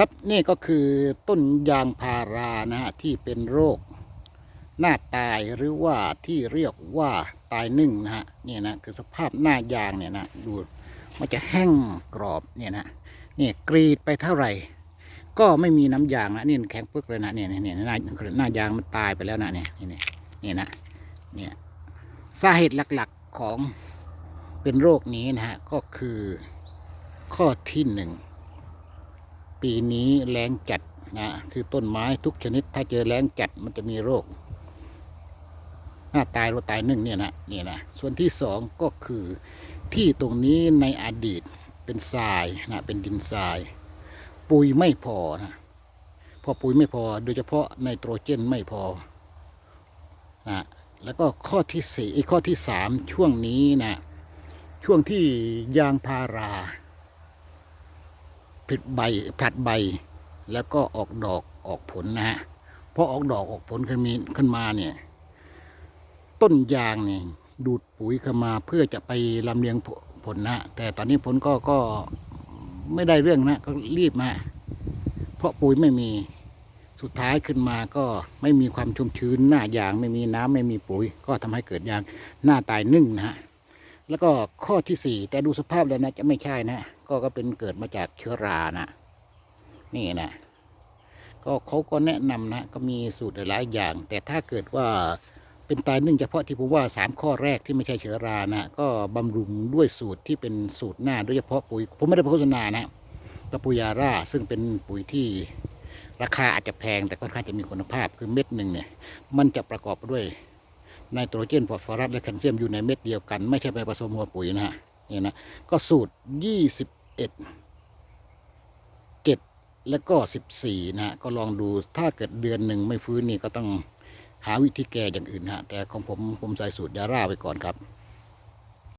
ครับนี่ก็คือต้นยางพารานะฮะที่เป็นโรค หน้าตายหรือว่าที่เรียกว่าตายนึ่งนะฮะเนี่ยนะคือสภาพหน้ายางเนี่ยนะดูมันจะแห้งกรอบเนี่ยนะเนี่ยกรีดไปเท่าไหร่ ก็ไม่มีน้ำยางนะนี่แข็งปึ๊กเลยนะเนี่ยเนี่ยเนี่ยหน้าหน้ายางมันตายไปแล้วนะเนี่ยเนี่ยเนี่ยนะเนี่ยสาเหตุหลักๆของเป็นโรคนี้นะฮะก็คือข้อที่หนึ่ง ปีนี้แรงจัดนะคือต้นไม้ทุกชนิด ถ้าเจอแรงจัดมันจะมีโรคหน้าตายเราตายหนึ่งเนี่ยนะนี่นะส่วนที่สองก็คือที่ตรงนี้ในอดีตเป็นทรายนะเป็นดินทราย ปุ๋ยไม่พอนะพอปุ๋ยไม่พอโดยเฉพาะไนโตรเจนไม่พอนะแล้วก็ข้อที่สี่ข้อที่สามช่วงนี้นะช่วงที่ยางพารา ผลิใบผลัดใบ แล้วก็ออกดอกออกผลนะฮะพอออกดอกออกผลขึ้นมีขึ้นมาเนี่ย ต้นยางเนี่ยดูดปุ๋ยเข้ามาเพื่อจะไปลำเลียงผลนะฮะแต่ตอนนี้ผลก็ก็ไม่ได้เรื่องนะก็รีบมาเพราะปุ๋ยไม่มีสุดท้ายขึ้นมาก็ไม่มีความชุ่มชื้นหน้ายางไม่มีน้ำไม่มีปุ๋ย ก็ทำให้เกิดยางหน้าตายนึ่งนะฮะแล้วก็ข้อที่สี่แต่ดูสภาพแล้วนะจะไม่ใช่นะ ก็ก็เป็นเกิดมาจากเชื้อรานะนี่นะก็เขาก็แนะนำนะก็มีสูตรหลายอย่าง แต่ถ้าเกิดว่าเป็นตายนึ่งเฉพาะที่ผมว่าสามข้อแรกที่ไม่ใช่เชื้อรานะก็บำรุงด้วยสูตรที่เป็นสูตรหน้าโดยเฉพาะปุ๋ยผมไม่ได้โฆษณานะก็ปุ๋ยาร่าซึ่งเป็นปุ๋ยที่ราคาอาจจะแพงแต่ค่อนข้างจะมีคุณภาพคือเม็ดหนึ่งเนี่ยมันจะประกอบด้วยไนโตรเจนฟอสฟอรัสและแคลเซียมอยู่ในเม็ดเดียวกัน ไม่ใช่ไปผสมหัวปุ๋ยนะฮะนี่นะก็สูตร 21 เก็ดแล้วก็14นะฮะก็ลองดูถ้าเกิดเดือนหนึ่งไม่ฟื้นนี่ก็ต้องหาวิธีแก้อย่างอื่นฮะแต่ของผมผมใส่สูตรยาร่าไปก่อนครับ